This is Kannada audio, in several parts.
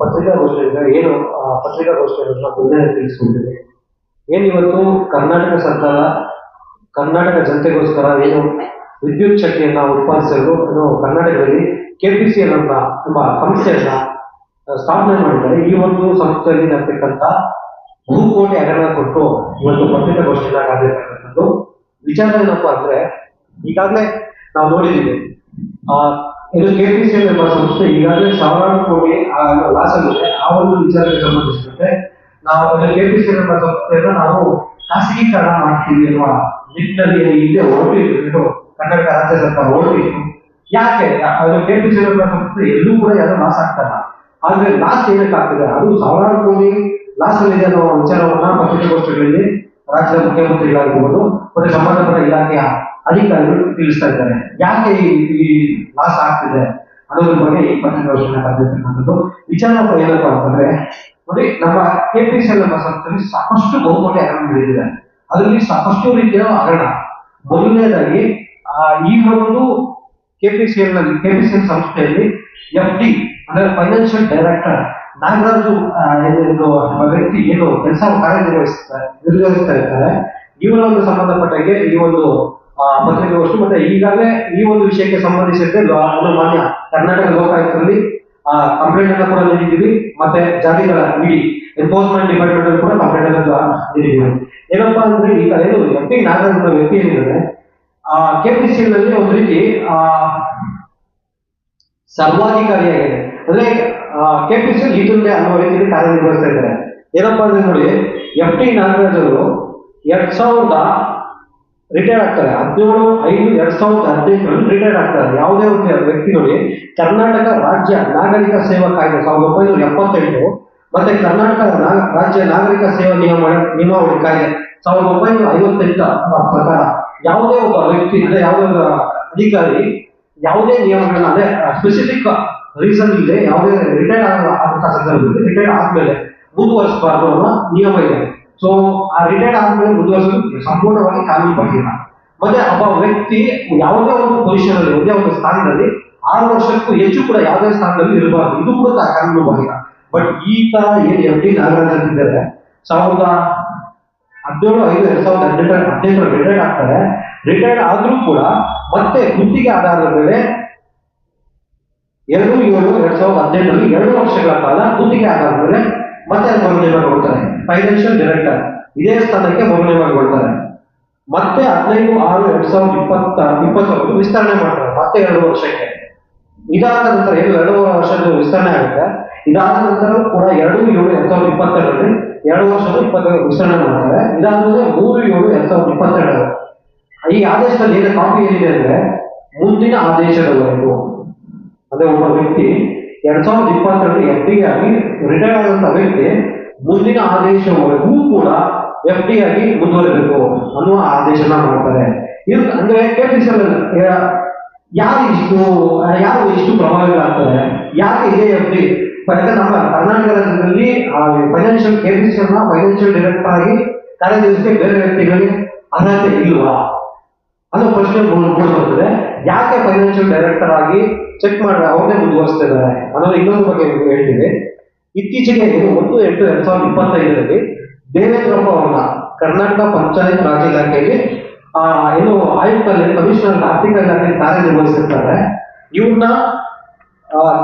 ಪತ್ರಿಕಾಗೋಷ್ಠಿಯಿಂದ ಏನು ಪತ್ರಿಕಾಗೋಷ್ಠಿಯನ್ನು ಮುಂದೆ ತಿಳಿಸ್ಕೊಂಡಿದೆ ಏನು ಇವತ್ತು ಕರ್ನಾಟಕ ಸರ್ಕಾರ ಕರ್ನಾಟಕ ಜನತೆಗೋಸ್ಕರ ಏನು ವಿದ್ಯುತ್ ಶಕ್ತಿಯನ್ನ ಉತ್ಪಾದಿಸಲು ಕರ್ನಾಟಕದಲ್ಲಿ ಅಂತ ಎಂಬ ಸಂಸ್ಥೆಯನ್ನ ಸ್ಥಾಪನೆ ಮಾಡಿದ್ದಾರೆ. ಈ ಒಂದು ಸಂಸ್ಥೆಯಲ್ಲಿ ನಡ್ತಕ್ಕಂತ ಬಹುಕೋಟಿ ಹಗರಣ ಕೊಟ್ಟು ಇವತ್ತು ಪತ್ರಿಕಾಗೋಷ್ಠಿನ ಆಗಿರ್ತಕ್ಕಂಥದ್ದು ವಿಚಾರ ಏನಪ್ಪಾ ಅಂದ್ರೆ ಈಗಾಗಲೇ ನಾವು ನೋಡಿದ್ದೀವಿ ಆ, ಇದು ಕೆಪಿಸಿಎಲ್ ಎಂಬ ಸಂಸ್ಥೆ ಈಗಾಗಲೇ ಸಾವಿರಾರು ಕೋಟಿ ಲಾಸ್ ಆಗಿದೆ ಆ ಒಂದು ವಿಚಾರಕ್ಕೆ ಸಂಬಂಧಿಸಿದಂತೆ ನಾವು ಕೆಪಿಸಿಎಲ್ ಎಂಬ ಸಂಸ್ಥೆಯನ್ನು ನಾವು ಖಾಸಗೀಕರಣ ಮಾಡ್ತೀವಿ ಎನ್ನುವ ನಿಟ್ಟಿನಲ್ಲಿ ಹಿಂದೆ ಹೊರಟಿದ್ದು ಕರ್ನಾಟಕ ರಾಜ್ಯ ಸರ್ಕಾರ ಹೊರಟಿತ್ತು ಯಾಕೆ? ಅದು ಕೆಪಿಸಿಎಲ್ ಎಂಬ ಸಂಸ್ಥೆ ಎಲ್ಲೂ ಕೂಡ ಯಾರು ಲಾಸ್ ಆಗ್ತಲ್ಲ ಆದ್ರೆ ಲಾಸ್ ಏನಕ್ಕೆ ಆಗ್ತದೆ? ಅದು ಸಾವಿರಾರು ಕೋಟಿ ಲಾಸ್ ಇದೆ ಅನ್ನೋ ವಿಚಾರವನ್ನ ಪತ್ರಿಕಾಗೋಷ್ಠಿಗಳಲ್ಲಿ ರಾಜ್ಯದ ಮುಖ್ಯಮಂತ್ರಿಗಳಾಗಿರ್ಬೋದು, ಮತ್ತೆ ಸಂಬಂಧಪಟ್ಟ ಇಲಾಖೆಯ ಅಧಿಕಾರಿಗಳು ತಿಳಿಸ್ತಾ ಇದ್ದಾರೆ. ಯಾಕೆ ಈ- ಲಾಸ್ ಆಗ್ತಿದೆ? ಅನ್ನೋದ್ರ ಬಗ್ಗೆ ಈ ಪತ್ರಿಕಾಗೋಷ್ಠಿನ ಕರೆದಿರ್ತಕ್ಕಂಥದ್ದು ವಿಚಾರ ಏನಪ್ಪಾ ಅಂತಂದ್ರೆ, ನೋಡಿ, ನಮ್ಮ ಕೆಪಿಸಿಎಲ್ ಎಂಬ ಸಂಸ್ಥೆಯಲ್ಲಿ ಸಾಕಷ್ಟು ಬಹುಮತ ಹಗರಣ ನಡೆದಿದೆ ಅದರಲ್ಲಿ ಸಾಕಷ್ಟು ರೀತಿಯ ಹಗರಣ. ಮೊದಲನೇದಾಗಿ ಈ ಒಂದು ಕೆಪಿಸಿಎಲ್ನಲ್ಲಿ ಕೆಪಿಸಿಎಲ್ ಸಂಸ್ಥೆಯಲ್ಲಿ ಎಫ್ ಡಿ ಅಂದ್ರೆ ಫೈನಾನ್ಷಿಯಲ್ ಡೈರೆಕ್ಟರ್ ನಾಗರಾಜು ವ್ಯಕ್ತಿ ಏನು ಕೆಲಸ ಕಾರ್ಯನಿರ್ವಹಿಸ್ತಾರೆ ನಿರ್ವಹಿಸ್ತಾ ಇರ್ತಾರೆ ಒಂದು ಸಂಬಂಧಪಟ್ಟಾಗೆ ಈ ಒಂದು ಪತ್ರಿಕಾಗೋಷ್ಠಿ ಮತ್ತೆ ಈಗಾಗಲೇ ಈ ಒಂದು ವಿಷಯಕ್ಕೆ ಸಂಬಂಧಿಸಿದಂತೆ ಮಾನ್ಯ ಕರ್ನಾಟಕ ಲೋಕಾಯುಕ್ತದಲ್ಲಿ ಕಂಪ್ಲೇಂಟ್ ಅನ್ನು ಕೂಡ ನೀಡಿದ್ದೀವಿ ಮತ್ತೆ ಜಾತಿಗಳ ಇಡಿ ಎನ್ಫೋರ್ಸ್ಮೆಂಟ್ ಡಿಪಾರ್ಟ್ಮೆಂಟ್ ಅಲ್ಲಿ ಕೂಡ ಕಂಪ್ಲೇಂಟ್ ಅನ್ನು ನೀಡಿದ್ದೀವಿ. ಏನಪ್ಪಾ ಅಂದ್ರೆ ಈಗ ಏನು ಎಂ ಪಿ ನಾಗರಾಜ್ ವ್ಯಕ್ತಿ ಏನಿದ್ದಾರೆ ಕೆಪಿಸಿಎಲ್ನಲ್ಲಿ ಒಂದು ರೀತಿ ಆ, ಸರ್ವಾಧಿಕಾರಿಯಾಗಿದೆ ಅಂದ್ರೆ ಕೆಪಿಸಿಎಲ್ ಲೀಡರ್ ಅನ್ನೋ ರೀತಿಯಲ್ಲಿ ಕಾರ್ಯನಿರ್ವಹಿಸ್ತಾ ಇದ್ದಾರೆ. ಏನಪ್ಪಾ ಅಂದ್ರೆ ನೋಡಿ ಎಫ್ ಟಿ ನಾಗರಾಜ್ ಅವರು ಎರಡ್ ಸಾವಿರದ ರಿಟೈರ್ ಆಗ್ತಾರೆ ಹದಿನೇಳು ಐದು ಎರಡ್ ಸಾವಿರದ ಹದಿನೈದರಲ್ಲಿ ರಿಟೈರ್ ಆಗ್ತಾರೆ ಯಾವುದೇ ಒಬ್ಬ ವ್ಯಕ್ತಿ ನೋಡಿ ಕರ್ನಾಟಕ ರಾಜ್ಯ ನಾಗರಿಕ ಸೇವಾ ಕಾಯ್ದೆ ಸಾವಿರದ ಒಂಬೈನೂರ ಎಪ್ಪತ್ತೆಂಟು ಮತ್ತೆ ಕರ್ನಾಟಕ ರಾಜ್ಯ ನಾಗರಿಕ ಸೇವಾ ನಿಯಮ ನಿಯಮಾವಳಿ ಕಾಯ್ದೆ ಸಾವಿರದ ಒಂಬೈನೂರ ಐವತ್ತೆಂಟರ ಪ್ರಕಾರ ಯಾವುದೇ ಒಬ್ಬ ವ್ಯಕ್ತಿ ಅಂದ್ರೆ ಯಾವುದೇ ಒಬ್ಬ ಅಧಿಕಾರಿ ಯಾವುದೇ ನಿಯಮಗಳನ್ನ ಅಂದ್ರೆ ಸ್ಪೆಸಿಫಿಕ್ ರೀಸನ್ ಇಲ್ಲದೆ ಯಾವುದೇ ರಿಟೈರ್ ಆದಂತ ಸಂದರ್ಭದಲ್ಲಿ ರಿಟೈರ್ ಆದ್ಮೇಲೆ ಮುಂದುವರಿಸಬಾರ್ದು ಅನ್ನೋ ನಿಯಮ ಇದೆ ಸೊ ಆ ರಿಟೈರ್ಡ್ ಆದ್ಮೇಲೆ ಮುಂದುವರಿಸಲು ಸಂಪೂರ್ಣವಾಗಿ ಕಾನೂನು ಬಂದಿಲ್ಲ ಮತ್ತೆ ಒಬ್ಬ ವ್ಯಕ್ತಿ ಯಾವುದೇ ಒಂದು ಪೊಸಿಷನ್ ಅಲ್ಲಿ, ಒಂದೇ ಒಂದು ಸ್ಥಾನದಲ್ಲಿ ಆರು ವರ್ಷಕ್ಕೂ ಹೆಚ್ಚು ಕೂಡ ಯಾವುದೇ ಸ್ಥಾನದಲ್ಲಿ ಇರಬಾರ್ದು. ಇದು ಕೂಡ ಕಾನೂನು ಬಂದಿಲ್ಲ ಬಟ್ ಈಗ ಏನ್ ಎಫ್ ಡಿ ನಾಗರಾಜ್ ಅಂತಿದ್ದಾರೆ ಸಾವಿರದ ಹದಿನೇಳು, ಐದು, ಎರಡ್ ಸಾವಿರದ ಹದಿನೆಂಟರ ಹದಿನೆಂಟರ ರಿಟೈರ್ಡ್ ಆಗ್ತಾರೆ. ರಿಟೈರ್ಡ್ ಆದ್ರೂ ಕೂಡ ಮತ್ತೆ ಗುತ್ತಿಗೆ ಆಧಾರದ ಮೇಲೆ ಎರಡು, ಏಳು, ಎರಡ್ ಸಾವಿರದ ಹದಿನೆಂಟರಲ್ಲಿ ಎರಡು ವರ್ಷಗಳ ಕಾಲ ಗುತ್ತಿಗೆ ಆಧಾರದ ಮೇಲೆ ಮತ್ತೆ ಮರುನೇಮಕಗೊಳ್ತಾರೆ ಫೈನಾನ್ಷಿಯಲ್ ಡೈರೆಕ್ಟರ್ ಇದೇ ಸ್ಥಾನಕ್ಕೆ ಮರುನೇಮಕಗೊಳ್ತಾರೆ ಮತ್ತೆ ಹದಿನೈದು, ಆರು, ಎರಡ್ ಸಾವಿರದ ಇಪ್ಪತ್ತ, ಇಪ್ಪತ್ತೊಂದು ವಿಸ್ತರಣೆ ಮಾಡ್ತಾರೆ. ಮತ್ತೆ ಎರಡು ವರ್ಷಕ್ಕೆ. ಇದಾದ ನಂತರ ಏನು ಎರಡೂವರೆ ವರ್ಷದ ವಿಸ್ತರಣೆ ಆಗುತ್ತೆ? ಇದಾದ ನಂತರ ಕೂಡ ಎರಡು, ಏಳು, ಎರಡ್ ಸಾವಿರದ ಇಪ್ಪತ್ತೆರಡರಲ್ಲಿ ಎರಡು ವರ್ಷದ ಇಪ್ಪತ್ತೆರಡು ವಿಸ್ತರಣೆ ಮಾಡ್ತಾರೆ. ಇದಾದ್ರೆ ಮೂರು, ಏಳು, ಎರಡ್ ಸಾವಿರದ ಇಪ್ಪತ್ತೆರಡು. ಈ ಆದೇಶದಲ್ಲಿ ಏನು ಕಾಪಿ ಏನಿದೆ ಅಂದ್ರೆ, ಮುಂದಿನ ಆದೇಶದವರೆಗೂ, ಅದೇ ಒಬ್ಬ ವ್ಯಕ್ತಿ ಎರಡ್ ಸಾವಿರದ ಇಪ್ಪತ್ತೆರಡು ಎಫ್ ಡಿ ಆಗಿ ರಿಟೈರ್ ಆದಂತ ವ್ಯಕ್ತಿ ಮುಂದಿನ ಆದೇಶವರೆಗೂ ಕೂಡ ಎಫ್ ಡಿ ಆಗಿ ಮುಂದುವರಿಬೇಕು ಅನ್ನುವ ಆದೇಶನ ಮಾಡ್ತಾರೆ. ಇದು ಅಂದ್ರೆ ಕೆಪಿಸಲ್ ಯಾರು ಇಷ್ಟು ಯಾರು ಇಷ್ಟು ಪ್ರಭಾವಿಗಳಾಗ್ತಾರೆ? ಯಾಕೆ ಇದೆ ಎಫ್ ಡಿ ಯಾಕಂದ್ರೆ ನಮ್ಮ ಕರ್ನಾಟಕದಲ್ಲಿ ಫೈನಾನ್ಷಿಯಲ್ ಕೆಪಿಸಲ್ನ ಫೈನಾನ್ಷಿಯಲ್ ಡೈರೆಕ್ಟರ್ ಆಗಿ ಕಾರ್ಯನಿರ್ವಹಿಸಕ್ಕೆ ಬೇರೆ ವ್ಯಕ್ತಿಗಳಿಗೆ ಅರ್ಹತೆ ಇಲ್ವಾ? ಅದು ಪ್ರಶ್ನೆ ಬರ್ತದೆ. ಯಾಕೆ ಫೈನಾನ್ಷಿಯಲ್ ಡೈರೆಕ್ಟರ್ ಆಗಿ ಚೆಕ್ ಮಾಡಿದ್ರೆ ಅವನೇ ಮುಂದುವರಿಸ್ತಾ ಇದ್ದಾರೆ ಅನ್ನೋದು ಇನ್ನೊಂದು ಬಗ್ಗೆ ಹೇಳ್ತೀವಿ ಇತ್ತೀಚೆಗೆ ಒಂದು ಎಂಟು ಎರಡ್ ಸಾವಿರದ ಇಪ್ಪತ್ತೈದರಲ್ಲಿ ದೇವೇಂದ್ರಪ್ಪ ಅವರನ್ನ ಕರ್ನಾಟಕ ಪಂಚಾಯತ್ ರಾಜ್ ಇಲಾಖೆಗೆ ಏನು ಆಯುಕ್ತರಲ್ಲಿ ಕಮಿಷನರ್ ಆರ್ಥಿಕ ಇಲಾಖೆ ಕಾರ್ಯನಿರ್ವಹಿಸಿರ್ತಾರೆ. ಇವ್ರನ್ನ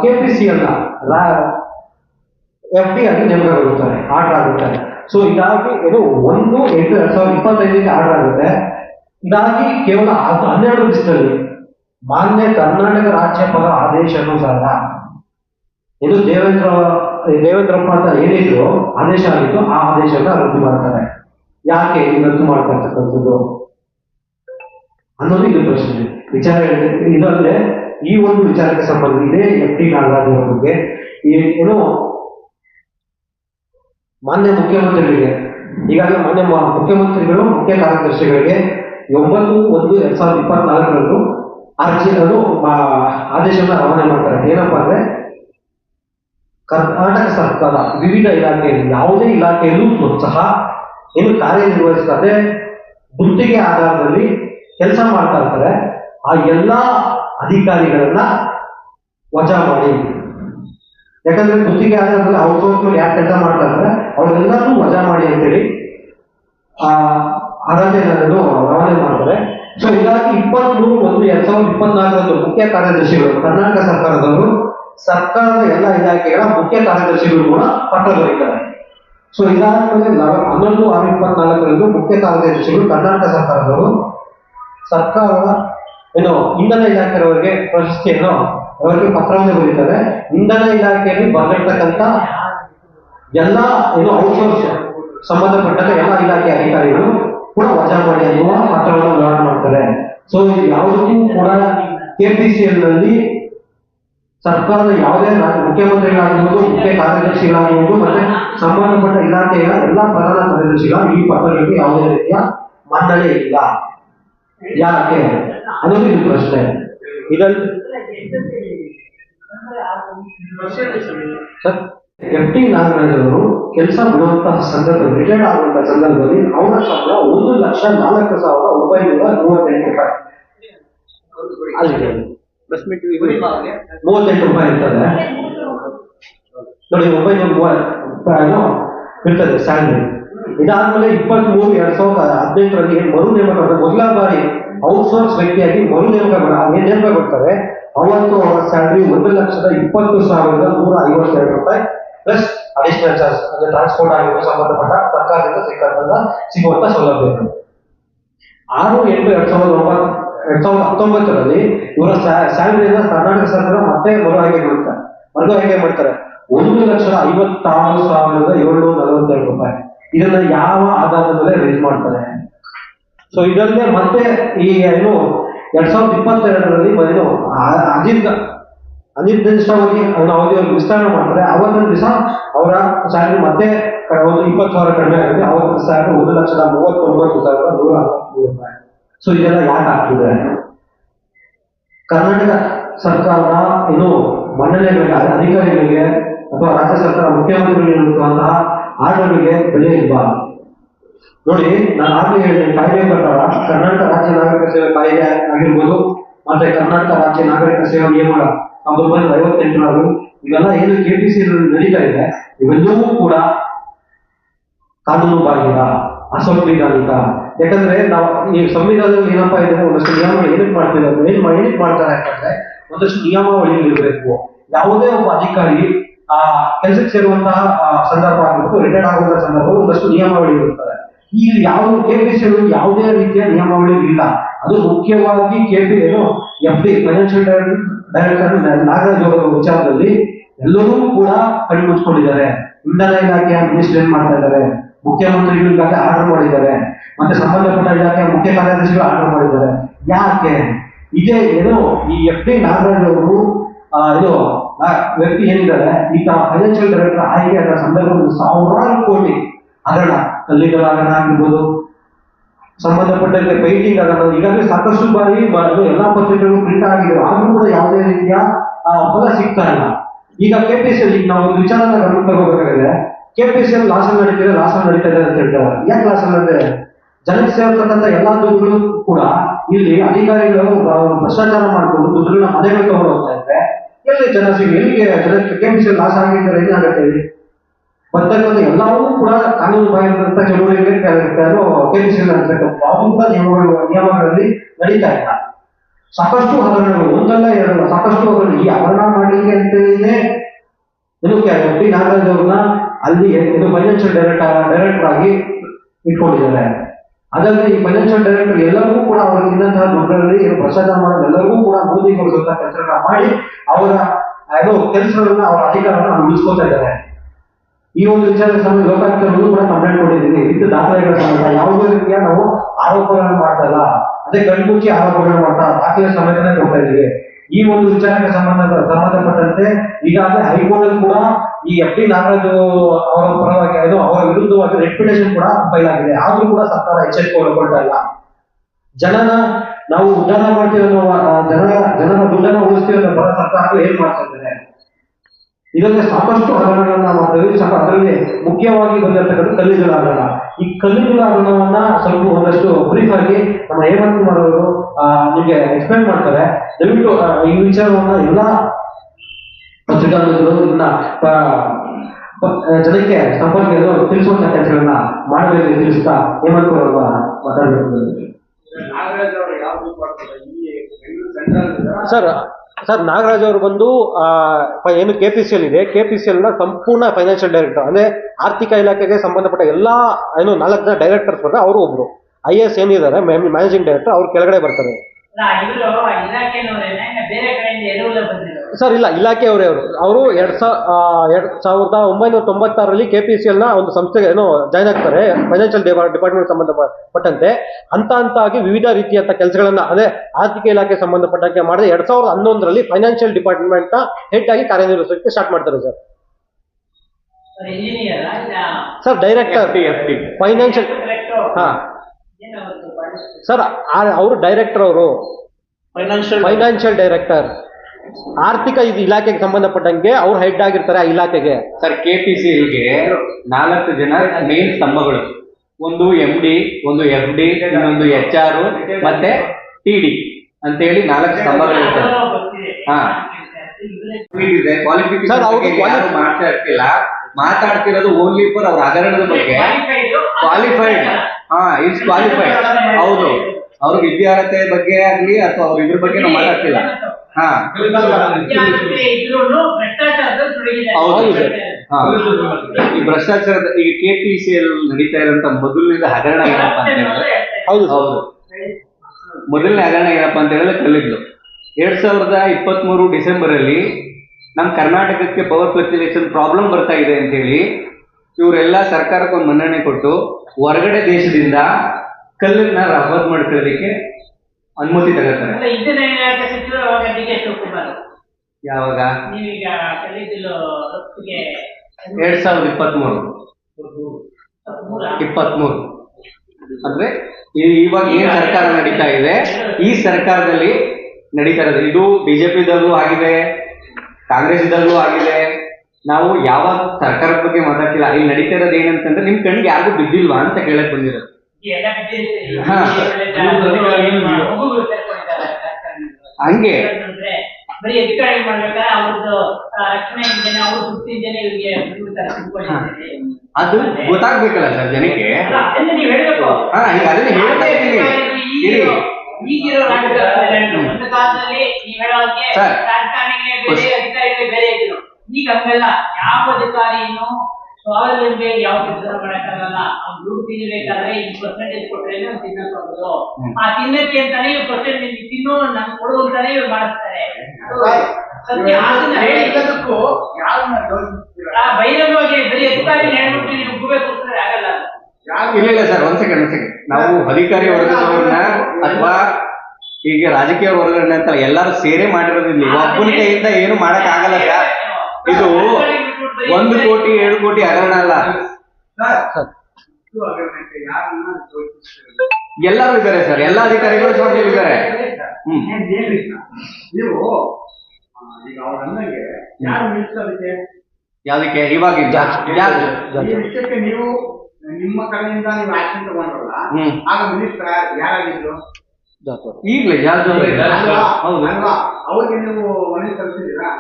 ಕೆಪಿಸಿ ಅನ್ನ ಎಫ್ ಡಿ ಆಗಿ ನೇಮಕಗೊಳ್ಳುತ್ತಾರೆ ಆರ್ಡರ್ ಆಗುತ್ತಾರೆ ಸೊ ಇದಾಗಿ ಏನು ಒಂದು ಎಂಟು ಎರಡ್ ಸಾವಿರದ ಇಪ್ಪತ್ತೈದಕ್ಕೆ ಆರ್ಡರ್ ಆಗುತ್ತೆ. ಇದಾಗಿ ಕೇವಲ ಹನ್ನೆರಡು ದಿವಸದಲ್ಲಿ ಮಾನ್ಯ ಕರ್ನಾಟಕ ರಾಜ್ಯಪಾಲ ಆದೇಶ ಅನುಸಾರ ಇದು ದೇವೇಂದ್ರ ದೇವೇಂದ್ರಪ್ಪ ಅಂತ ಏನಿದ್ರು ಆದೇಶ ಆಗಿತ್ತು, ಆ ಆದೇಶನ ರದ್ದು ಮಾಡ್ತಾರೆ. ಯಾಕೆ ರದ್ದು ಮಾಡ್ತಕ್ಕಂಥದ್ದು? ಅನ್ನೋದು ಇದು ಪ್ರಶ್ನೆ. ವಿಚಾರ ಇದಲ್ಲದೆ ಈ ಒಂದು ವಿಚಾರಕ್ಕೆ ಸಂಬಂಧ ಎಫ್ ಟಿ ನಾಗರಾಜ್ ಅವರ ಬಗ್ಗೆ. ಏನು ಮಾನ್ಯ ಮುಖ್ಯಮಂತ್ರಿಗಳಿಗೆ, ಈಗಾಗಲೇ ಮಾನ್ಯ ಮುಖ್ಯಮಂತ್ರಿಗಳು, ಮುಖ್ಯ ಕಾರ್ಯದರ್ಶಿಗಳಿಗೆ, ಒಂಬತ್ತು ಒಂದು ಎರಡ್ ಸಾವಿರದ ಇಪ್ಪತ್ನಾಲ್ಕರಂದು ಅರ್ಜಿಯನ್ನು ಆದೇಶವನ್ನು ರವಾನೆ ಮಾಡ್ತಾರೆ. ಏನಪ್ಪಾ ಅಂದ್ರೆ, ಕರ್ನಾಟಕ ಸರ್ಕಾರ ವಿವಿಧ ಇಲಾಖೆಯಲ್ಲಿ, ಯಾವುದೇ ಇಲಾಖೆಯಲ್ಲೂ ಸಹ ಏನು ಕಾರ್ಯನಿರ್ವಹಿಸ್ತದೆ ಗುತ್ತಿಗೆ ಆಧಾರದಲ್ಲಿ ಕೆಲಸ ಮಾಡ್ತಾ ಇರ್ತಾರೆ. ಆ ಎಲ್ಲ ಅಧಿಕಾರಿಗಳನ್ನ ವಜಾ ಮಾಡಿ. ಯಾಕಂದ್ರೆ ಗುತ್ತಿಗೆ ಆಧಾರದಲ್ಲಿ ಮೇಲೆ ಯಾರು ಕೆಲಸ ಮಾಡ್ತಾ ಇರ್ತಾರೆ ಅವ್ರಿಗೆಲ್ಲರೂ ವಜಾ ಮಾಡಿ ಅಂತೇಳಿ ಆ ಆರಾಧನೆ ರವಾನೆ ಮಾಡ್ತಾರೆ. ಸೊ ಹೀಗಾಗಿ ಇಪ್ಪತ್ಮೂರು ಒಂದು ಎರಡ್ ಸಾವಿರದ ಇಪ್ಪತ್ನಾಲ್ಕರಂದು ಮುಖ್ಯ ಕಾರ್ಯದರ್ಶಿಗಳು, ಕರ್ನಾಟಕ ಸರ್ಕಾರದವರು, ಸರ್ಕಾರದ ಎಲ್ಲ ಇಲಾಖೆಗಳ ಮುಖ್ಯ ಕಾರ್ಯದರ್ಶಿಗಳು ಕೂಡ ಪತ್ರ ಬರೀತಾರೆ ಸೊ ಇದಾದ್ಮೇಲೆ ಹನ್ನೊಂದು ಆರು ಇಪ್ಪತ್ನಾಲ್ಕರಂದು ಮುಖ್ಯ ಕಾರ್ಯದರ್ಶಿಗಳು ಕರ್ನಾಟಕ ಸರ್ಕಾರದವರು, ಸರ್ಕಾರದ ಏನು ಇಂಧನ ಇಲಾಖೆಯವರಿಗೆ ಪ್ರಶಸ್ತಿಯನ್ನು ಅವರಿಗೆ ಪತ್ರವನ್ನು ಬರೀತಾರೆ. ಇಂಧನ ಇಲಾಖೆಯಲ್ಲಿ ಬಂದಿರತಕ್ಕಂತ ಎಲ್ಲ ಏನು ಔಟ್ಸೋರ್ಸ್ ಸಂಬಂಧಪಟ್ಟಂತ ಎಲ್ಲ ಇಲಾಖೆ ಅಧಿಕಾರಿಗಳು ಕೂಡ ವಜಾ ಮಾಡಿ ಅನ್ನುವ ಪತ್ರವನ್ನು ವ್ಯವಹಾರ ಮಾಡ್ತಾರೆ. ಸೊ ಇದು ಯಾವುದಕ್ಕೂ ಕೂಡ ಎಲ್ನಲ್ಲಿ ಸರ್ಕಾರದ ಯಾವುದೇ ಮುಖ್ಯಮಂತ್ರಿಗಳಾಗಿರ್ಬೋದು ಮುಖ್ಯ ಕಾರ್ಯದರ್ಶಿಗಳಾಗಿರ್ಬೋದು ಮತ್ತೆ ಸಂಬಂಧಪಟ್ಟ ಇಲಾಖೆಯ ಎಲ್ಲ ಪ್ರಧಾನ ಕಾರ್ಯದರ್ಶಿಗಳ ಈ ಪತ್ರಗಳಿಗೆ ಯಾವುದೇ ರೀತಿಯ ಮನ್ನಣೆ ಇಲ್ಲ. ಯಾಕೆ? ಅನ್ನೋದು ಇದು ಪ್ರಶ್ನೆ. ಇದರಲ್ಲಿ ಸರ್ ಎಫ್ ಟಿ ನಾಗರಾಜ್ ಅವರು ಕೆಲಸ ಮಾಡುವಂತಹ ಸಂದರ್ಭದಲ್ಲಿ ರಿಟೈರ್ಡ್ ಆಗುವಂತಹ ಸಂದರ್ಭದಲ್ಲಿ ಅವರ ಸಂಬಳ ಒಂದು ಲಕ್ಷ ನಾಲ್ಕು ಸಾವಿರದ ಒಂಬೈನೂರ ಮೂವತ್ತೆಂಟು ರೂಪಾಯಿ. ಮೂವತ್ತೆಂಟು ರೂಪಾಯಿ ಇರ್ತದೆ. ನೋಡಿ, ಒಂಬೈನೂರ ಮೂವತ್ತು ಇರ್ತದೆ ಸ್ಯಾಲ್ರಿ ಇದಾದ್ಮೇಲೆ ಇಪ್ಪತ್ಮೂರು ಎರಡ್ ಸಾವಿರದ ಹದಿನೆಂಟರಲ್ಲಿ ಮರು ನೇಮಕ ಮೊದಲ ಬಾರಿ ಔಟ್ಸೋರ್ಸ್ ವ್ಯಕ್ತಿಯಾಗಿ ಮರು ನೇಮಕ ನೇಮಕ ಕೊಡ್ತಾರೆ. ಅವತ್ತು ಅವರ ಸ್ಯಾಲ್ರಿ ಒಂದು ಲಕ್ಷದ ಇಪ್ಪತ್ತು ಸಾವಿರದ ನೂರ ಐವತ್ತೆರಡು ರೂಪಾಯಿ. ಪ್ಲಸ್ ಅಡಿಷನಲ್ ಚಾರ್ಜ್ ಅಂದ್ರೆ ಟ್ರಾನ್ಸ್ಪೋರ್ಟ್ ಆಗಿರೋ ಸಂಬಂಧಪಟ್ಟ ಸರ್ಕಾರದಿಂದ ಸಿಕ್ಕಂತ ಸಿಗುವಂತ ಸೌಲಭ್ಯ ಇದೆ ಆರು, ಎಂಟು, ಎರಡ್ ಸಾವಿರದ ಒಂಬತ್ತು ಎರಡ್ ಸಾವಿರದ ಹತ್ತೊಂಬತ್ತರಲ್ಲಿ ಇವರ ಸ್ಯಾಲರಿಯಿಂದ ಕರ್ನಾಟಕ ಸರ್ಕಾರ ಮತ್ತೆ ಮರು ಆಯ್ಕೆ ಮಾಡ್ತಾರೆ. ಆಯ್ಕೆ ಮಾಡ್ತಾರೆ. ಒಂದು ಲಕ್ಷದ ಐವತ್ತಾರು ಸಾವಿರದ ಏಳ್ನೂರ ನಲವತ್ತೆರಡು ರೂಪಾಯಿ. ಇದನ್ನ ಯಾವ ಆಧಾರದ ಮೇಲೆ ರೇಸ್ ಮಾಡ್ತಾರೆ? ಸೊ ಇದಲ್ಲದೆ ಮತ್ತೆ ಈ ಏನು, ಎರಡ್ ಸಾವಿರದ ಇಪ್ಪತ್ತೆರಡರಲ್ಲಿ ಬಂದು ಅಜಿತ್ ಅನಿರ್ದಿಷ್ಟಾವಧಿ ಅವನ ಅವಧಿಯನ್ನು ವಿಸ್ತರಣೆ ಮಾಡ್ತಾರೆ. ಅವತ್ತೊಂದು ದಿವಸ ಅವರ ಸ್ಯಾಲರಿ ಮತ್ತೆ ಒಂದು ಇಪ್ಪತ್ತು ಸಾವಿರ ಕಡಿಮೆ ಆಗುತ್ತೆ. ಅವತ್ತಿನ ಸ್ಯಾಲರಿ ಒಂದು ಲಕ್ಷದ ಮೂವತ್ತೊಂಬತ್ತು ಸಾವಿರದ ನೂರ ರೂಪಾಯಿ. ಸೊ ಇದೆಲ್ಲ ಯಾಕೆ ಆಗ್ತಿದೆ? ಕರ್ನಾಟಕ ಸರ್ಕಾರದ ಏನು ಮನ್ನಣೆಗಳಿಗೆ ಅಧಿಕಾರಿಗಳಿಗೆ ಅಥವಾ ರಾಜ್ಯ ಸರ್ಕಾರ ಮುಖ್ಯಮಂತ್ರಿಗಳಿರುವಂತಹ ಆರ್ಡರ್ಗಳಿಗೆ ಬೆಲೆ ಇಲ್ವಾ? ನೋಡಿ, ನಾನು ಆಗ್ಲೇ ಹೇಳಿದೆ, ಕಾಯ್ದೆ ಪ್ರಕಾರ ಕರ್ನಾಟಕ ರಾಜ್ಯ ನಾಗರಿಕ ಸೇವೆ ಕಾಯ್ದೆ ಆಗಿರ್ಬೋದು, ಮತ್ತೆ ಕರ್ನಾಟಕ ರಾಜ್ಯ ನಾಗರಿಕ ಸೇವಾ ನಿಯಮ ಒಂಬೈನೂರ ಐವತ್ತೆಂಟರದು ಇವೆಲ್ಲ ಏನು ಸಿ ನಡೀತಾ ಇದೆ, ಇವೆಲ್ಲವೂ ಕೂಡ ಕಾನೂನು ಬಾಹಿರ ಅಸಂವಿಧಾನಿಕ. ಯಾಕಂದ್ರೆ ನಾವು ಈ ಸಂವಿಧಾನದಲ್ಲಿ ಏನಪ್ಪಾ ಇದೆ ಒಂದಷ್ಟು ನಿಯಮ ಏನಕ್ಕೆ ಮಾಡ್ತಿದ್ದಾರೆ ಏನ್ ಏನಕ್ಕೆ ಮಾಡ್ತಾರೆ ಯಾಕಂದ್ರೆ ಒಂದಷ್ಟು ನಿಯಮಾವಳಿ ಇರಬೇಕು. ಯಾವುದೇ ಒಬ್ಬ ಅಧಿಕಾರಿ ಆ ಕೆಲಸಕ್ಕೆ ಸೇರುವಂತಹ ಸಂದರ್ಭ ಆಗಿರ್ಬೋದು ರಿಟೈರ್ಡ್ ಆಗುವಂತಹ ಸಂದರ್ಭ ಒಂದಷ್ಟು ನಿಯಮಾವಳಿ ಇರುತ್ತದೆ. ಈ ಯಾವ ಕೆಪಿಸಿ ಯಾವುದೇ ರೀತಿಯ ನಿಯಮಾವಳಿ ಇಲ್ಲ. ಅದು ಮುಖ್ಯವಾಗಿ ಕೆಪಿ ಏನು F D financial director Nagaraj ಅವರ ವಿಚಾರದಲ್ಲಿ ಎಲ್ಲರೂ ಕೂಡ ಕಣ್ಣು ಮುಚ್ಕೊಂಡಿದ್ದಾರೆ. ಇಂಧನ ಇಲಾಖೆಯ ಮಿನಿಸ್ಟರ್ ಏನ್ ಮಾಡ್ತಾ ಇದ್ದಾರೆ? ಮುಖ್ಯಮಂತ್ರಿಗಳಿಗಾಗಲೇ ಆರ್ಡರ್ ಮಾಡಿದ್ದಾರೆ. ಮತ್ತೆ ಸಂಬಂಧಪಟ್ಟ ಇಲಾಖೆಯ ಮುಖ್ಯ ಕಾರ್ಯದರ್ಶಿಗಳು ಆರ್ಡರ್ ಮಾಡಿದ್ದಾರೆ. ಯಾಕೆ? ಇದೇ ಏನು ಈ ಎಫ್ ಡಿ ನಾಗರಾಜ್ ಅವರು ಇದು ವ್ಯಕ್ತಿ ಏನಿದ್ದಾರೆ? ಈಗ ಫೈನಾನ್ಷಿಯಲ್ ಡೈರೆಕ್ಟರ್ ಆಯ್ಕೆ ಆದ ಸಂದರ್ಭದಲ್ಲಿ ಸಾವಿರಾರು ಕೋಟಿ ಹಗರಣ ಕಲ್ಲಿಗಳ ಹಗರಣ ಆಗಿರ್ಬೋದು ಸಂಬಂಧಪಟ್ಟಂತೆ ಪೇಂಟಿಂಗ್ ಆಗಲ್ಲ. ಈಗಾಗಲೇ ಸಾಕಷ್ಟು ಬಾರಿ ಎಲ್ಲಾ ಪತ್ರಿಕೆಗಳು ಪ್ರಿಂಟ್ ಆಗಿದೆ ಆದ್ರೂ ಕೂಡ ಯಾವುದೇ ರೀತಿಯ ಫಲ ಸಿಗ್ತಾ ಇಲ್ಲ. ಈಗ ಕೆಪಿಸಿ ಈಗ ನಾವು ಒಂದು ವಿಚಾರನ ಗಮನ ತಗೋಬೇಕಾಗಿದೆ ಎಲ್ ಲಾಸ್ ನಡೀತಿದೆ ಲಾಸ್ ನಡೀತಾ ಅಂತ ಹೇಳ್ತಾರೆ. ಯಾಕೆ ಲಾಸ್ ನಡೀತಿದೆ ಜನಕ್ಕೆ ಸೇರ್ತಕ್ಕಂಥ ಎಲ್ಲಾ ದುಡ್ಡುಗಳು ಕೂಡ ಇಲ್ಲಿ ಅಧಿಕಾರಿಗಳು ಭ್ರಷ್ಟಾಚಾರ ಮಾಡಿಕೊಂಡು ದುಡ್ಡುಗಳನ್ನ ಮನೆಗಳು ತಗೊಂಡು ಹೋಗ್ತಾ ಇದ್ರೆ, ಎಲ್ಲಿ ಜನ ಸಿಗಿ, ಎಲ್ಲಿಗೆ ಜನಕ್ಕೆ ಕೆಪಿಸಿ ಲಾಸ್ ಆಗಿದ್ದಾರೆ ಏನಾಗುತ್ತೆ ಬರ್ತಕ್ಕಂಥ ಎಲ್ಲವೂ ಕೂಡ ಕಾನೂನು ಬಾಹಿರಂತ ಚಳುವಳಿಗೆ ಕೆಪಿಸಿ ಅವಂತ ನಿಯಮಗಳು ನಿಯಮಗಳಲ್ಲಿ ನಡೀತಾ ಇಲ್ಲ. ಸಾಕಷ್ಟು ಹಗರಣಗಳು, ಒಂದಲ್ಲ ಎರಡಲ್ಲ, ಸಾಕಷ್ಟು ಹಗರಣ. ಈ ಹಗರಣ ಮಾಡಲಿಕ್ಕೆ ಅಂತೇಳಿನೇ ಇದಕ್ಕೆ ಟಿ ನಾಗರಾಜ್ ಅವ್ರನ್ನ ಅಲ್ಲಿ ಇದು ಫೈನಾನ್ಷಿಯಲ್ ಡೈರೆಕ್ಟರ್ ಡೈರೆಕ್ಟರ್ ಆಗಿ ಇಟ್ಕೊಂಡಿದ್ದಾರೆ. ಅದಲ್ಲದೆ ಈ ಫೈನಾನ್ಷಿಯಲ್ ಡೈರೆಕ್ಟರ್ ಎಲ್ಲರಿಗೂ ಕೂಡ ಅವರು ದುಡ್ಡುಗಳಲ್ಲಿ ಏನು ಭ್ರಷ್ಟಾಚಾರ ಮಾಡೋದು ಎಲ್ಲರಿಗೂ ಕೂಡ ಮೋದಿಗೊಳಿಸುವಂತಹ ಕೆಲಸಗಳನ್ನ ಮಾಡಿ ಅವರ ಕೆಲಸಗಳನ್ನ ಅವರ ಅಧಿಕಾರವನ್ನು ಉಳಿಸ್ಕೊತಾ ಇದ್ದಾರೆ. ಈ ಒಂದು ವಿಚಾರ ಸಮಯ ಲೋಕಾಯುಕ್ತರಲ್ಲೂ ಕೂಡ ಕಂಪ್ಲೇಂಟ್ ಕೊಟ್ಟಿದ್ದೀನಿ. ಇದು ದಾಖಲೆಗಳ ಸಂಬಂಧ ಯಾವುದೇ ರೀತಿಯ ನಾವು ಆರೋಪಗಳನ್ನು ಮಾಡ್ತಾ ಇಲ್ಲ ಅದೇ ಕಣ್ಮುಚ್ಚಿ ಆರೋಪಗಳನ್ನು ಮಾಡ್ತಾ ದಾಖಲೆ ಸಮೇತನೇ ಕೊಡ್ತಾ ಇದ್ದೀವಿ. ಈ ಒಂದು ವಿಚಾರಕ್ಕೆ ಸಂಬಂಧ ಸಂಬಂಧಪಟ್ಟಂತೆ ಈಗಾಗಲೇ ಹೈಕೋರ್ಟ್ ಅಲ್ಲಿ ಕೂಡ ಈ ಎಫ್ ಡಿ ನಾಗರಾಜ್ ಅವರ ಪರವಾಗಿ ಅದು ಅವರ ವಿರುದ್ಧವಾಗಿ ರೆಪ್ಯುಟೇಷನ್ ಕೂಡ ಫೈಲ್ ಆಗಿದೆ. ಆದ್ರೂ ಕೂಡ ಸರ್ಕಾರ ಎಚ್ಚರಿಕೆ ಇಲ್ಲ. ಜನನ ನಾವು ಉದ್ಧಾರ ಮಾಡ್ತೀವಿ ಅನ್ನೋ ಜನ ಜನರ ಜನರ ದುಡ್ಡನ್ನ ಉಳಿಸ್ತೀವಿ ಅನ್ನೋ ಸರ್ಕಾರ ಏನ್ ಮಾಡ್ತಾ ಇದ್ದಾರೆ? ಇದರಲ್ಲಿ ಸಾಕಷ್ಟು ಹಗರಣಗಳನ್ನ ಮಾಡ್ತೇವೆ. ಸಹ ಅದರಲ್ಲಿ ಮುಖ್ಯವಾಗಿ ಬಂದಿರತಕ್ಕಂಥ ಕಲ್ಲಿಗಳ ಹಗರಣ ಈ ಕಲ್ಲಿಗಳ ಹಗರಣವನ್ನ ಸ್ವಲ್ಪ ಒಂದಷ್ಟು ಬ್ರೀಫ್ ಆಗಿ ನಮ್ಮ ಹೇಮಂತ್ ಮಾಡೋರು ನಿಮಗೆ ಆ, ನಿಮ್ಗೆ ಎಕ್ಸ್ಪ್ಲೈನ್ ಮಾಡ್ತಾರೆ. ದಯವಿಟ್ಟು ಈ ವಿಚಾರವನ್ನ ಎಲ್ಲಾ ಪತ್ರಿಕಾಗಳು ಇದನ್ನ ಜನಕ್ಕೆ ಸಂಪರ್ಕ ತಿಳಿಸುವಂತ ಕೆಲಸಗಳನ್ನ ಮಾಡಬೇಕು ತಿಳಿಸ್ತಾ ಹೇಮಂತ್ ಕುಮಾರ್ ಅವರು ಮಾತಾಡಬೇಕು ಸರ್ ಸರ್, ನಾಗರಾಜ್ ಅವರು ಬಂದು ಏನು ಕೆ ಪಿ ಸಿ ಎಲ್ ಇದೆ. ಕೆ ಪಿ ಸಿ ಎಲ್ನ ಸಂಪೂರ್ಣ ಫೈನಾನ್ಷಿಯಲ್ ಡೈರೆಕ್ಟರ್ ಅಂದ್ರೆ ಆರ್ಥಿಕ ಇಲಾಖೆಗೆ ಸಂಬಂಧಪಟ್ಟ ಎಲ್ಲಾ, ಏನು ನಾಲ್ಕು ಜನ ಡೈರೆಕ್ಟರ್ಸ್ ಬರ್ತಾರೆ, ಅವರು ಒಬ್ರು. ಐ ಎಸ್ ಏನಿದ್ದಾರೆ ಮ್ಯಾನೇಜಿಂಗ್ ಡೈರೆಕ್ಟರ್ ಅವ್ರು ಕೆಳಗಡೆ ಬರ್ತಾರೆ. ಸರ್ ಇಲ್ಲ ಇಲಾಖೆಯವರೇ ಅವರು ಅವರು. ಎರಡ್ ಸಾ ಎರಡು ಸಾವಿರದ ಒಂಬೈನೂರ ತೊಂಬತ್ತಾರರಲ್ಲಿ ಕೆ ಪಿ ಸಿ ಎಲ್ನ ಒಂದು ಸಂಸ್ಥೆಗೆ ಏನೋ ಜಾಯ್ನ್ ಆಗ್ತಾರೆ ಫೈನಾನ್ಷಿಯಲ್ ಡಿಪಾರ್ಟ್ಮೆಂಟ್ ಸಂಬಂಧಪಟ್ಟಂತೆ. ಹಂತ ಹಂತವಾಗಿ ವಿವಿಧ ರೀತಿಯಂತ ಕೆಲಸಗಳನ್ನು ಅದೇ ಆರ್ಥಿಕ ಇಲಾಖೆ ಸಂಬಂಧಪಟ್ಟಂತೆ ಮಾಡಿದ್ರೆ ಎರಡ್ ಸಾವಿರದ ಹನ್ನೊಂದರಲ್ಲಿ ಫೈನಾನ್ಷಿಯಲ್ ಡಿಪಾರ್ಟ್ಮೆಂಟ್ನ ಹೆಡ್ ಆಗಿ ಕಾರ್ಯನಿರ್ವಹಿಸೋಕೆ ಸ್ಟಾರ್ಟ್ ಮಾಡ್ತಾರೆ sir. Engineer sir director financial ಹಾ. ಸರ್ ಅವರು ಡೈರೆಕ್ಟರ್ ಅವರು. ಫೈನಾನ್ಷಿಯಲ್ ಫೈನಾನ್ಷಿಯಲ್ ಡೈರೆಕ್ಟರ್ ಆರ್ಥಿಕ ಇದು ಇಲಾಖೆಗೆ ಸಂಬಂಧಪಟ್ಟಂಗೆ ಅವ್ರು ಹೆಡ್ ಆಗಿರ್ತಾರೆ ಆ ಇಲಾಖೆಗೆ. ಸರ್ ಕೆ ಪಿ ಸಿ ಎಲ್ಗೆ ನಾಲ್ಕು ಜನ ಮೇನ್ ಸ್ತಂಭಗಳು. ಒಂದು ಎಂ ಡಿ ಒಂದು ಎಫ್ ಡಿ ಇನ್ನೊಂದು ಎಚ್ ಆರ್ ಮತ್ತೆ ಟಿ ಡಿ ಅಂತೇಳಿ ನಾಲ್ಕು ಸ್ತಂಭಗಳು ಇರ್ತವೆ. ಹಾ. ಇದೆ Sir, ಕ್ವಾಲಿಫಿಕೇಶನ್ ಅವ್ರು ಬಗ್ಗೆ quali- ಮಾಡ್ತಾ ಇರ್ತಿಲ್ಲ. ಮಾತಾಡ್ತಿರೋದು ಓನ್ಲಿ ಫಾರ್ ಅವ್ರ ಹಗರಣದ ಬಗ್ಗೆ. ಕ್ವಾಲಿಫೈಡ್ ಹಾ ಇಟ್ಸ್ ಕ್ವಾಲಿಫೈಡ್ ಹೌದು. ಅವ್ರ ವಿದ್ಯಾರ್ಹತೆ ಬಗ್ಗೆ ಆಗ್ಲಿ ಅಥವಾ ಅವ್ರ ಇದ್ರ ಬಗ್ಗೆ ನಾವು ಮಾತಾಡ್ತಿಲ್ಲ. ಹಾ. ಈ ಭ್ರಷ್ಟಾಚಾರದ ಈಗ ಕೆ ಪಿ ಸಿ ಎಲ್ ನಡೀತಾ ಇರೋಂತ ಮೊದಲಿನಿಂದ ಹಗರಣ ಏನಪ್ಪ ಅಂತ ಹೇಳಿದ್ರೆ ಹೌದು. ಹೌದು. ಮೊದಲನೇ ಹಗರಣ ಏನಪ್ಪ ಅಂತ ಹೇಳಿದ್ರೆ ಕಲ್ಲಿದ್ಲು ಎರಡ್ ಸಾವಿರದ ಇಪ್ಪತ್ತ್ ಮೂರು ಡಿಸೆಂಬರ್ ಅಲ್ಲಿ ನಮ್ ಕರ್ನಾಟಕಕ್ಕೆ ಪವರ್ ಫ್ಲಕ್ಚುಲೇಷನ್ ಪ್ರಾಬ್ಲಮ್ ಬರ್ತಾ ಇದೆ ಅಂತ ಹೇಳಿ ಇವರೆಲ್ಲ ಸರ್ಕಾರಕ್ಕೊಂದು ಮನ್ನಣೆ ಕೊಟ್ಟು ಹೊರಗಡೆ ದೇಶದಿಂದ ಕಲ್ಲನ್ನ ರಫರ್ ಮಾಡ್ಕೊಳ್ಳೋದಕ್ಕೆ ಅನುಮತಿ ತಗೋತಾರೆ. ಅಲ್ಲ ಇಂಧನ ಇಲಾಖೆ ಸಚಿವರು ಅವಾಗ ಡಿ ಕೆ ಶಿವಕುಮಾರ್ ಯಾವಾಗ? ನೀವೀಗ ಕಲ್ಲಿದ್ದಲು ರಫ್ತಿಗೆ ಎರಡ್ ಸಾವಿರದ ಇಪ್ಪತ್ಮೂರು. ಇಪ್ಪತ್ಮೂರು? ಅಂದ್ರೆ ಇವಾಗ ಏನ್ ಸರ್ಕಾರ ನಡೀತಾ ಇದೆ? ಈ ಸರ್ಕಾರದಲ್ಲಿ ನಡೀತಾ ಇರೋದು. ಇದು ಬಿಜೆಪಿದಲ್ಲೂ ಆಗಿದೆ ಕಾಂಗ್ರೆಸ್ ಇದ್ದಲ್ಲೂ ಆಗಿದೆ ನಾವು ಯಾವ ಸರ್ಕಾರದ ಬಗ್ಗೆ ಮಾತಾಡ್ತಿಲ್ಲ ಇಲ್ಲಿ ನಡೀತಾ ಇರೋದು ಏನಂತಂದ್ರೆ ನಿಮ್ ಕಣ್ಗೆ ಯಾರಿಗೂ ಬಿದ್ದಿಲ್ವಾ ಅಂತ ಕೇಳಕ್ ಬಂದಿರೋದು. ಹಂಗೆ. ಬರೀ ಅಧಿಕಾರಿ ಮಾಡ್ಬೇಕಾದ್ರೆ ಅವ್ರದ್ದು ರಕ್ಷಣೆ ಇಂಜನೆ ಅವ್ರ ಸುತ್ತ ಇಂಜನೆ ಇವರಿಗೆ ಅದು ಗೊತ್ತಾಗ್ಬೇಕಲ್ಲ ಸರ್ ಜನಕ್ಕೆ. ನೀವು ಹೇಳಬೇಕು. ಹಾ ಈಗ ಅದನ್ನ ಹೇಳ್ತಾ ಇದ್ದೀನಿ. ಈಗಿರೋ- ಒಂದು ಕಾಲದಲ್ಲಿ ನೀವು ಹೇಳೋಕೆ. ರಾಜಕಾರಣಿಗಳೇ ಬೇರೆ ಅಧಿಕಾರಿಗಳೇ ಬೇರೆ ಇದ್ರು. ಈಗ ಹಂಗಲ್ಲ. ಯಾವ ಯಾವ ಕೆಲಸ ಮಾಡಕ್ಕಾಗಲ್ಲ ತಿನ್ನಬೇಕಾದ್ರೆ ಈ ಪರ್ಸೆಂಟೇಜ್ ಕೊಟ್ರೆ ಹ್ಮ್. ಆ ತಿನ್ನಕ್ಕೆ ಅಂತಾನೆ ಇವ್ರು ಪರ್ಸೆಂಟೇಜ್ ತಿನ್ನೋ ನಮ್ಗೆ ಕೊಡು ಅಂತಾನೆ ಇವ್ರು ಮಾಡ್ತಾರೆ. ಬಹಿರಂಗವಾಗಿ ಬರೀ ಹೇಳ್ಬಿಟ್ಟು ನೀವು ಅಂದ್ರೆ ಆಗಲ್ಲ ಇಲ್ಲ ಇಲ್ಲ ಸರ್ ಒಂದ್ ಸೆಕೆಂಡ್ ಒಂದ್ ಸೆಕೆಂಡ್ ನಾವು ಅಧಿಕಾರಿ ವರ್ಗದವ್ರನ್ನ ಅಥವಾ ಈಗ ರಾಜಕೀಯ ವರ್ಗಗಳನ್ನ ಅಂತ ಎಲ್ಲರೂ ಸೇರಿ ಮಾಡಿರೋದಿಲ್ಲ ಒಬ್ಬನ ಕೈಯಿಂದ ಏನು ಮಾಡಕ್ ಆಗಲ್ಲ ಸರ್ ಇದು ಒಂದು ಕೋಟಿ ಎರಡು ಕೋಟಿ ಹಗರಣ ಅಲ್ಲ? ಎಲ್ಲರೂ ಇದ್ದಾರೆ ಸರ್ ಎಲ್ಲ ಅಧಿಕಾರಿಗಳು ಜೊತೆಲಿ ಇದ್ದಾರೆ. ನೀವು ಈಗ ಅವ್ರ ಅನ್ನಂಗೆ ಯಾರು ಯಾವ್ದಕ್ಕೆ? ಇವಾಗ ವಿಷಯಕ್ಕೆ ನೀವು ನಿಮ್ಮ ಕಡೆಯಿಂದ ನೀವು ಆಕ್ಷನ್ ತಗೊಂಡ್ರಲ್ಲ. ಆಗ ಮಿನಿಸ್ಟರ್ ಯಾರಾಗಿದ್ರು? ಈಗಲೇ ಜಾರ್ಜ್? ಅವ್ರಿಗೆ ನೀವು ಮನವಿ ಸಲ್ಲಿಸಿದ್ದೀರಾ?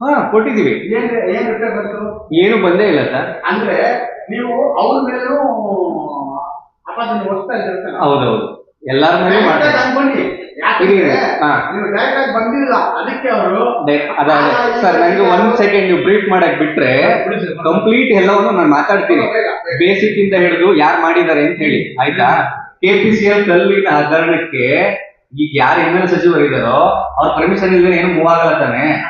ಹಾ ಕೊಟ್ಟಿದೀವಿ ಏನ್ ಏನ್ ಬಂತು? ಏನು ಬಂದೇ ಇಲ್ಲ ಸರ್. ಅಂದ್ರೆ ನೀವು ಅವ್ರ ಮೇಲೂ ಅಪಾದನೆ ಹೊಡ್ತಾ ಇದ್ದೀರ ಹೌದೌದು. ಎಲ್ಲಾರ ಮೇಲೆ ಮಾಡ್ತಾರೆ. ಬನ್ನಿ. ಯಾಕಂದ್ರೆ ಹಾ. ನೀವು ಡೈರೆಕ್ಟ್ ಆಗಿ ಬಂದಿಲ್ಲ. ಅದಕ್ಕೆ ಅವರು ಸರ್ ನಂಗೆ ಒಂದ್ ಸೆಕೆಂಡ್ ನೀವು ಬ್ರೀಫ್ ಮಾಡಕ್ ಬಿಟ್ರೆ ಕಂಪ್ಲೀಟ್ ಎಲ್ಲವನ್ನು ನಾನು ಮಾತಾಡ್ತೀನಿ. ಬೇಸಿಕ್ ಇಂದ ಹಿಡಿದು ಯಾರು ಮಾಡಿದ್ದಾರೆ ಅಂತ ಹೇಳಿ ಆಯ್ತಾ? ಕೆಪಿಸಿಎಲ್ ಕಲ್ಲಿನ ಹಗರಣಕ್ಕೆ ಈಗ ಯಾರು ಸಚಿವರು ಇದಾರೋ ಅವ್ರ ಪರ್ಮಿಷನ್ ಇಲ್ಲದೆ ಏನು ಮೂವ್ ಆಗಲ್ಲ ತಾನೆ?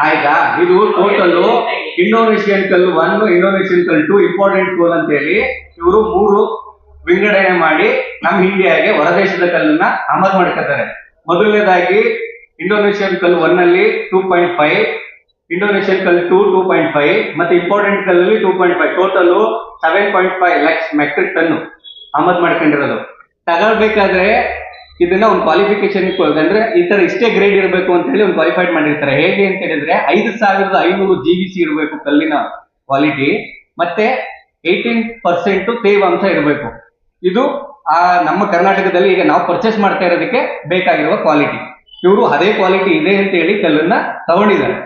ಆಯ್ತಾ? ಇದು ಟೋಟಲ್ ಇಂಡೋನೇಷಿಯನ್ ಕಲ್ಲು ಒನ್ ಇಂಡೋನೇಷಿಯನ್ ಕಲ್ ಟು ಇಂಪಾರ್ಟೆಂಟ್ ಕೋಲ್ ಅಂತ ಹೇಳಿ ಇವರು ಮೂರು ವಿಂಗಡಣೆ ಮಾಡಿ ನಮ್ಮ ಇಂಡಿಯಾಗೆ ಹೊರದೇಶದ ಕಲ್ಲನ್ನ ಅಮಲ್ ಮಾಡ್ಕೊತಾರೆ. ಮೊದಲನೇದಾಗಿ ಇಂಡೋನೇಷಿಯನ್ ಕಲ್ ಒನ್ ಅಲ್ಲಿ two point five Indonesian coal two two point five ಮತ್ತೆ ಇಂಪಾರ್ಟೆಂಟ್ ಕಲ್ಲಲ್ಲಿ two point five total seven point five lakhs metric ton ಆಮದು ಮಾಡ್ಕೊಂಡಿರೋದು. ತಗೊಳ್ಬೇಕಾದ್ರೆ ಇದನ್ನ ಒಂದು ಕ್ವಾಲಿಫಿಕೇಶನ್ ಅಂದ್ರೆ ಈ ತರ ಇಷ್ಟೇ ಗ್ರೇಡ್ ಇರಬೇಕು ಅಂತ ಹೇಳಿ ಒಂದು ಕ್ವಾಲಿಫೈಡ್ ಮಾಡಿರ್ತಾರೆ. ಹೇಗೆ ಅಂತ ಹೇಳಿದ್ರೆ ಐದು ಸಾವಿರದ ಐನೂರು ಜಿ ಬಿ ಸಿ ಇರಬೇಕು ಕಲ್ಲಿನ ಕ್ವಾಲಿಟಿ ಮತ್ತೆ ಏಯ್ಟೀನ್ ಪರ್ಸೆಂಟ್ ತೇವಾಂಶ ಇರಬೇಕು. ಇದು ಆ ನಮ್ಮ ಕರ್ನಾಟಕದಲ್ಲಿ ಈಗ ನಾವು ಪರ್ಚೇಸ್ ಮಾಡ್ತಾ ಇರೋದಕ್ಕೆ ಬೇಕಾಗಿರುವ ಕ್ವಾಲಿಟಿ ಇವರು ಅದೇ ಕ್ವಾಲಿಟಿ ಇದೆ ಅಂತ ಹೇಳಿ ಕಲ್ಲನ್ನ ತಗೊಂಡಿದ್ದಾರೆ.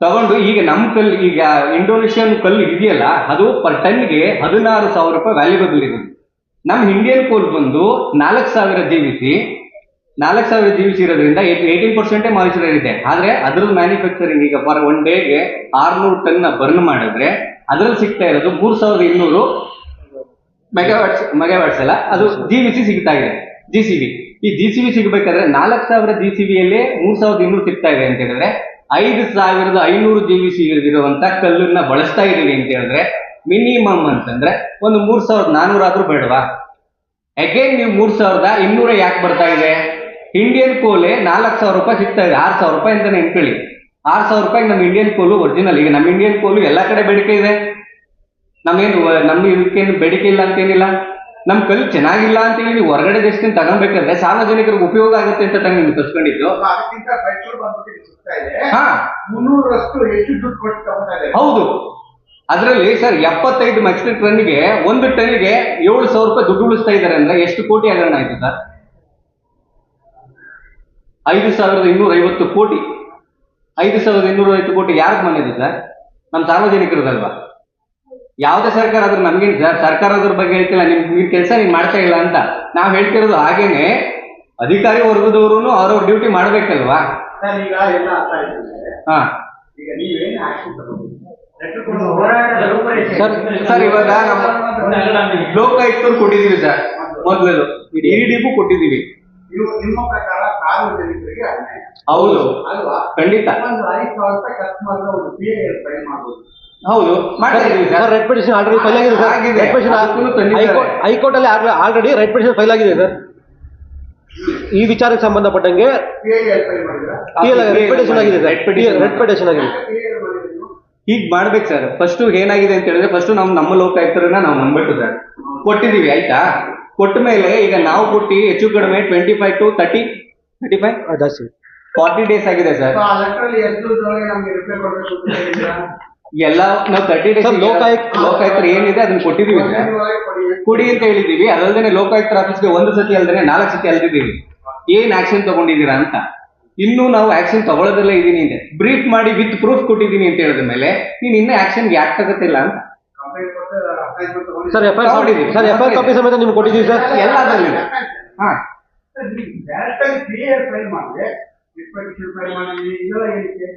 ತಗೊಂಡು ಈಗ ನಮ್ಮ ಕಲ್ಲು ಈಗ ಇಂಡೋನೇಷಿಯನ್ ಕಲ್ಲು ಇದೆಯಲ್ಲ, ಅದು ಪರ್ ಟನ್ಗೆ ಹದಿನಾರು ಸಾವಿರ ರೂಪಾಯಿ ವ್ಯಾಲ್ಯೂಬಲ್ ಇದೆ ನಮ್ಮ ಇಂಡಿಯನ್ ಕೋಲ್ ಬಂದು ನಾಲ್ಕು ಸಾವಿರ ಜೀವಿಸಿ, ನಾಲ್ಕ್ ಸಾವಿರ ಜಿ ಬಿ ಸಿ ಇರೋದ್ರಿಂದ ಏಯ್ಟೀನ್ ಪರ್ಸೆಂಟೇ ಮಾಯಿಶ್ಚರ್ ಇದೆ. ಆದ್ರೆ ಅದ್ರದ್ದು ಮ್ಯಾನುಫ್ಯಾಕ್ಚರಿಂಗ್ ಈಗ ಫಾರ್ ಒನ್ ಡೇಗೆ ಆರ್ನೂರು ಟನ್ ಬರ್ನ್ ಮಾಡಿದ್ರೆ ಅದ್ರಲ್ಲಿ ಸಿಗ್ತಾ ಇರೋದು ಮೂರ್ ಸಾವಿರದ ಇನ್ನೂರು ಮೆಗಾವಾಟ್ಸ್ ಮೆಗಾವಾಟ್ಸ್ ಅಲ್ಲ? ಅದು ಜಿ ಬಿ ಸಿ ಸಿಗ್ತಾ ಇದೆ. ಜಿ ಸಿ ಬಿ ಈ ಜಿ ಸಿ ಬಿ ಸಿಗ್ಬೇಕಾದ್ರೆ ನಾಲ್ಕು ಸಾವಿರ ಜಿ ಸಿ ಬಿಯಲ್ಲಿ ಮೂರ್ ಸಾವಿರದ ಇನ್ನೂರು ಸಿಗ್ತಾ ಇದೆ ಅಂತ ಹೇಳಿದ್ರೆ, ಐದು ಸಾವಿರದ ಐನೂರು ಜಿ ಬಿ ಸಿ ಇರುವಂತ ಕಲ್ಲನ್ನ ಬಳಸ್ತಾ ಇದೀವಿ ಅಂತ ಹೇಳಿದ್ರೆ ಮಿನಿಮಮ್ ಅಂತಂದ್ರೆ ಒಂದು ಮೂರ್ ಸಾವಿರದ ನಾನೂರು ಆದ್ರೂ ಬೇಡವಾ ಅಗೇನ್ ನೀವು ಮೂರ್ ಸಾವಿರದ ಇನ್ನೂರ ಯಾಕೆ ಬರ್ತಾ ಇದೆ? ಇಂಡಿಯನ್ ಕೋಲೆ ನಾಲ್ಕು ಸಾವಿರ ರೂಪಾಯಿ ಸಿಗ್ತಾ ಇದೆ. ಆರು ಸಾವಿರ ರೂಪಾಯಿ ಅಂತ ನೆನ್ಕೊಳ್ಳಿ ಆರು ಸಾವಿರ ರೂಪಾಯಿ ನಮ್ಮ ಇಂಡಿಯನ್ ಕೋಲು ಒರಿಜಿನಲ್ ಈಗ ನಮ್ಮ ಇಂಡಿಯನ್ ಕೋಲು ಎಲ್ಲಾ ಕಡೆ ಬೇಡಿಕೆ ಇದೆ. ನಮ್ಗೇನು ನಮ್ಗೆ ಇದಕ್ಕೇನು ಬೇಡಿಕೆ ಇಲ್ಲ ಅಂತೇನಿಲ್ಲ. ನಮ್ ಕಲ್ಲು ಚೆನ್ನಾಗಿಲ್ಲ ಅಂತ ಹೇಳಿ ನೀವು ಹೊರಗಡೆ ದೇಶದಿಂದ ತಗೊಬೇಕಾದ್ರೆ ಸಾರ್ವಜನಿಕರಿಗೆ ಉಪಯೋಗ ಆಗುತ್ತೆ ಅಂತ ತಂಗ ನಿಮ್ಗೆ ತರ್ಸ್ಕೊಂಡಿದ್ದು. ಅದಕ್ಕಿಂತ ಪೆಟ್ರೋಲ್ ಬಂದ್ಬಿಟ್ಟು ಸಿಗ್ತಾ ಇದೆ. ಹಾ. ಮುನ್ನೂರಷ್ಟು ಹೆಚ್ಚು ದುಡ್ಡು ಕೊಟ್ಟು ತಗೋತಾ ಹೌದು. ಅದರಲ್ಲಿ ಸರ್ ಎಪ್ಪತ್ತೈದು ಮೆಟ್ರಿಕ್ ಟನ್ಗೆ ಒಂದು ಟನ್ಗೆ ಏಳು ಸಾವಿರ ರೂಪಾಯಿ ದುಡ್ಡು ಉಳಿಸ್ತಾ ಇದ್ದಾರೆ ಅಂದ್ರೆ ಎಷ್ಟು ಕೋಟಿ ಹಗರಣ ಆಯ್ತು ಸರ್ ಐದು ಸಾವಿರದ ಇನ್ನೂರ ಐವತ್ತು ಕೋಟಿ. ಐದು ಸಾವಿರದ ಇನ್ನೂರ ಐವತ್ತು ಕೋಟಿ ಯಾರಿಗೆ ಬಂದಿದೆ ಸರ್ ನಮ್ಮ ಸಾರ್ವಜನಿಕರದಲ್ವಾ? ಯಾವುದೇ ಸರ್ಕಾರ ಆದ್ರೂ ನಮ್ಗೇನು ಸರ್ ಸರ್ಕಾರ ಅದ್ರ ಬಗ್ಗೆ ಹೇಳ್ತಿಲ್ಲ ನಿಮ್ ನಿಮ್ ಕೆಲಸ ನೀವು ಮಾಡ್ತಾ ಇಲ್ಲ ಅಂತ. ನಾವು ಹೇಳ್ತಿರೋದು ಹಾಗೇನೆ ಅಧಿಕಾರಿ ವರ್ಗದವರು ಅವ್ರವ್ರ ಡ್ಯೂಟಿ ಮಾಡ್ಬೇಕಲ್ವಾ? ಸರ್ ಈಗ ಎಲ್ಲ ಅರ್ಥ ಈಗ ನೀವೇನು ಆಕ್ಷನ್ ತಗೊಂಡಿದ್ದೀರಿ? ಸರ್ ಸರ್ ಇವಾಗ ನಮ್ಮ ಲೋಕಾಯುಕ್ತರು ಕೊಟ್ಟಿದ್ದೀವಿ ಸರ್ ಮೊದಲು ಇಡಿಗೂ ಕೊಟ್ಟಿದ್ದೀವಿ. ನೀವು ನಿಮ್ಮ ಪ್ರಕಾರ ಸಾರ್ವಜನಿಕರಿಗೆ ಅನ್ಯಾಯ. ಹೌದು. ಅಲ್ವಾ? ಖಂಡಿತ. ಒಂದು ಐದು ಸಾವಿರ ರೂಪಾಯಿ ಖರ್ಚು ಮಾಡಿದ್ರೆ ಒಂದು ಪಿ ಎ ಟ್ರೈ ಮಾಡ್ಬೋದು. ಹೌದು. ಮಾಡ್ತಾ sir. Sir writ petition already file ಆಗಿದೆ sir. Writ petition. High court ಅಲ್ಲಿ ಆಲ್ರೆಡಿ ರೈಟ್ ಪಿಟಿಷನ್ ಫೈಲ್ ಆಗಿದೆ ಸರ್. ಈ ವಿಚಾರಕ್ಕೆ ಸಂಬಂಧಪಟ್ಟಂಗೆ ರೆಡ್ ಪಿಟಿಷನ್ ಆಗಿದೆ ಸರ್. ರೆಡ್ ಪಿಟಿಷನ್ ಆಗಿದೆ. ಹೀಗ್ ಮಾಡ್ಬೇಕು ಸರ್ ಫಸ್ಟ್ ಏನಾಗಿದೆ ಅಂತ ಹೇಳಿದ್ರೆ ಫಸ್ಟ್ ನಾವು ನಮ್ಮ ಲೋಕಾಯುಕ್ತರನ್ನ ನಾವು ನಂಬಿಟ್ಟು ಸರ್ ಕೊಟ್ಟಿದೀವಿ ಆಯ್ತಾ? ಕೊಟ್ಟ ಮೇಲೆ ಈಗ ನಾವು ಕೊಟ್ಟು ಹೆಚ್ಚು ಕಡಿಮೆ twenty five to thirty thirty five ಜಾಸ್ತಿ ಫಾರ್ಟಿ ಡೇಸ್ ಆಗಿದೆ ಸರ್ ಎಲ್ಲ ನಾವು ತರ್ಟಿ ಡೇಸ್ ಲೋಕಾಯ್ ಲೋಕಾಯುಕ್ತ- ಲೋಕಾಯುಕ್ತರು ಏನಿದೆ ಅದನ್ನ ಕೊಟ್ಟಿದೀವಿ ಸರ್ ಕೊಡಿ ಅಂತ ಹೇಳಿದೀವಿ ಅದಲ್ದೇನೆ ಲೋಕಾಯುಕ್ತರ ಆಫೀಸ್ಗೆ ಒಂದು ಸತಿ ಅಲ್ದೇನೆ ನಾಲ್ಕು ಸತಿ ಅಲ್ದಿದ್ದೀವಿ. ಏನ್ ಆಕ್ಷನ್ ತಗೊಂಡಿದ್ದೀರಾ ಅಂತ? ಇನ್ನೂ ನಾವು ಆಕ್ಷನ್ ತಗೊಳ್ಳೋದಲ್ಲೇ ಇದ್ದೀನಿ ಅಂತ ಬ್ರೀಫ್ ಮಾಡಿ ವಿತ್ ಪ್ರೂಫ್ ಕೊಟ್ಟಿದ್ದೀನಿ ಅಂತ ಹೇಳಿದ ಮೇಲೆ ನೀನು ಇನ್ನೂ ಆಕ್ಷನ್ ಯಾಕೆ ತಗೋತಿಲ್ಲ ಅಂತ. ಕಂಪ್ಲೇಂಟ್ ಕೊಟ್ಟು ಅಸೈನ್ಮೆಂಟ್ ತಗೊಂಡು sir F I R sir F I copy ಸಮೇತ ನಿಮ್ಗೆ ಕೊಟ್ಟಿದ್ದೀವಿ ಸರ್ ಎಲ್ಲ ಅದರಲ್ಲಿದೆ. ಹಾ. ಡೈರೆಕ್ಟ್ ಆಗಿ ಪಿ ಎ ಫೈಲ್ ಮಾಡಿದ್ರೆ ರಿಕ್ವೆಸ್ಟ್ ಫೈಲ್ ಮಾಡಿದ್ವಿ ಇದೆಲ್ಲ ಏನಕ್ಕೆ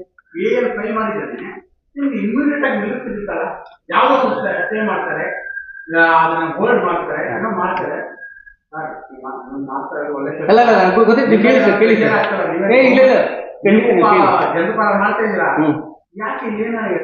ಎ ಫೈಲ್ ಮಾಡಿದ್ದಾನೆ. ನಿಮ್ಗೆ ಇಮಿಡಿಯೇಟ್ ಆಗಿ ನಿಲ್ಲಿಸ್ತಿರ್ತಾರ ಯಾವ ಅಟೆಂಡ್ ಮಾಡ್ತಾರೆ ಅದನ್ನ ಹೋಲ್ಡ್ ಮಾಡ್ತಾರೆ ಏನೋ ಮಾಡ್ತಾರೆ. ಅಲ್ಲ ಅಲ್ಲ ನನಗೆ ಗೊತ್ತಿದ್ದು ಕೇಳಿ ಸರ್ ಕೇಳಿ ಸರ್. ಏ ಇಲ್ಲ ಇಲ್ಲ. ಮಾಡ್ತಾ ಇದ್ದೀರಾ? ಯಾಕೆ ಏನಾಗಿದೆ?